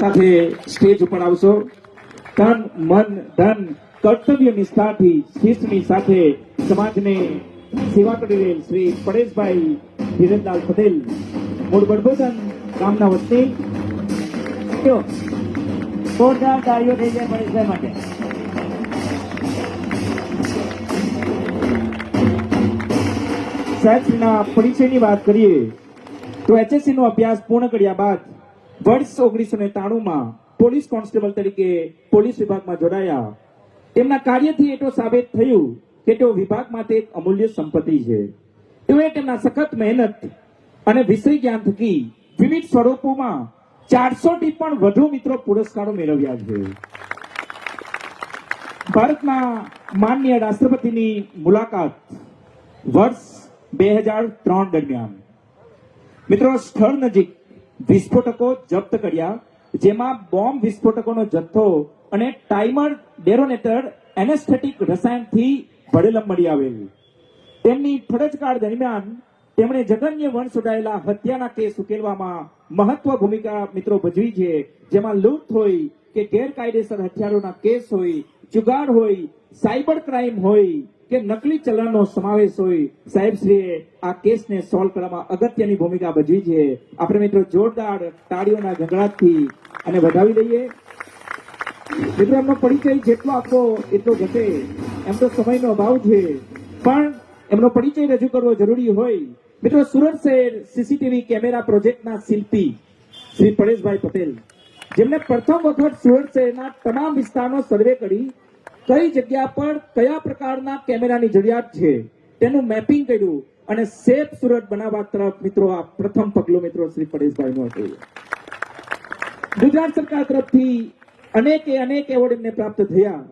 સાથે સ્ટેજ ઉપર આવશો. તન, મન, ધન, કર્તવ્ય નિષ્ઠાથી શિસ્તની સાથે સમાજને સેવા કરી રહેલ શ્રી પરેશભાઈ ધીરેનલાલ પટેલ. મૂળ બડબોધન ગામના વતની. જોરદાર તાળીઓ થઈ જાય પરેશભાઈ પરિચયની વાત કરીએ. તો એચએસસી નો અભ્યાસ પૂર્ણ કર્યા બાદ વર્ષ ઓગણીસો ને ત્રાણુંમાં પોલીસ કોન્સ્ટેબલ તરીકે પોલીસ વિભાગમાં જોડાયા. તેમના કાર્યથી એટલું સાબિત થયું કે તેઓ વિભાગ માટે એક અમૂલ્ય સંપત્તિ છે. તેઓએ તેમના સખત મહેનત અને વિષય જ્ઞાન થકી વિવિધ સ્વરૂપોમાં ચારસો થી પણ વધુ મિત્રો પુરસ્કારો મેળવ્યા છે. ભારતના માનનીય રાષ્ટ્રપતિની મુલાકાત વર્ષ બે હજાર ત્રણ દરમિયાન. મિત્રો, સ્થળ નજીક વિસ્ફોટકો જપ્ત કર્યા, જેમાં બોમ્બ વિસ્ફોટકોનો જથ્થો અને ટાઈમર ડેરોનેટર એનેસ્થેટિક રસાયણથી ભરેલા મળી આવેલ. તેમની ફરજકાળ દરમિયાન તેમણે જગન્ય વંશ સુટાયેલા હત્યાના કેસ ઉકેલવામાં મહત્વ ભૂમિકા મિત્રો ભજવી છે, જેમાં લૂંટ હોય કે ગેરકાયદેસર હથિયારોના કેસ હોય જુગાડ હોય, સાયબર ક્રાઇમ હોય કે નકલી ચલણનો સમાવેશ હોય સાહેબશ્રીએ આ કેસને સોલ્વ કરવામાં અગત્યની ભૂમિકા ભજવી છે. આપણે મિત્રો જોરદાર તાળીઓના ગગડાટથી અને વધાવી દઈએ. મિત્રો, એમનો પરિચય જેટલો આપવો એટલો ઘટે. એમ તો સમયનો અભાવ છે. પણ એમનો પરિચય રજૂ કરવો જરૂરી હોય. મિત્રો, સુરત શહેર સીસીટીવી કેમેરા પ્રોજેક્ટના શિલ્પી શ્રી પરેશભાઈ પટેલ. જેમને પ્રથમ વખત સુરત શહેરના તમામ વિસ્તારનો સર્વે કરી કઈ જગ્યા પર કયા પ્રકારના કેમેરાની જરૂરિયાત છે તેનું મેપિંગ કર્યું અને સેફ સુરત બનાવવા તરફ મિત્રો આ પ્રથમ પગલું મિત્રો શ્રી પરેશભાઈનું હતું. ગુજરાત સરકાર તરફથી અનેકે અનેક એવોર્ડ એમને પ્રાપ્ત થયા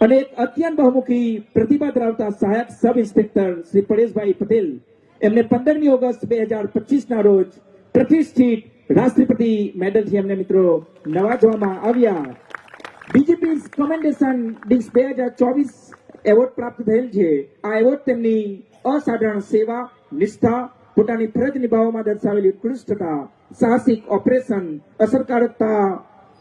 અને એક અત્યંત બહુમુખી પ્રતિભા ધરાવતા સહાયક સબ ઇન્સ્પેક્ટર શ્રી પરેશભાઈ પટેલ એમને પંદરમી ઓગસ્ટ બે હજાર પચીસ ના રોજ પ્રતિષ્ઠિત રાષ્ટ્રપતિ મેડલથી એમને મિત્રો નવાજવામાં આવ્યા. ડીજીપી કમેન્ડેશન ડિસ્ક બે હજાર ચોવીસ એવોર્ડ પ્રાપ્ત થયેલ છે. આ એવોર્ડ તેમની અસાધારણ સેવા, નિષ્ઠા, પોતાની ફરજ નિભાવવામાં દર્શાવેલી ઉત્કૃષ્ટતા, સાહસિક ઓપરેશન અસરકારકતા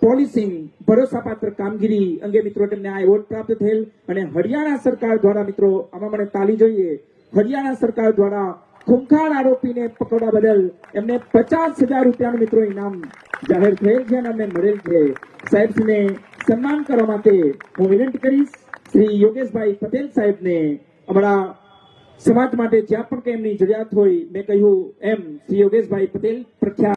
પોલિસિંગ ભરોસાપાત્ર કામગીરી અંગે મિત્રો તેમને આ એવોર્ડ પ્રાપ્ત થયેલ અને હરિયાણા સરકાર દ્વારા મિત્રો આમાં મને તાલી જોઈએ. હરિયાણા સરકાર દ્વારા ખૂંખાર આરોપીને પકડવા બદલ એમને પચાસ હજાર રૂપિયાનું મિત્રો ઇનામ જાહેર થયેલ છે અને અમને મળેલ છે. સાહેબશ્રીને સન્માન કરવા માટે હું વિનંતી કરીશ, શ્રી યોગેશભાઈ પટેલ સાહેબને અમારા સમાજ માટે જ્યાં પણ કંઈ એમની જરૂરિયાત હોય, મેં કહ્યું એમ, શ્રી યોગેશભાઈ પટેલ પ્રખ્યાત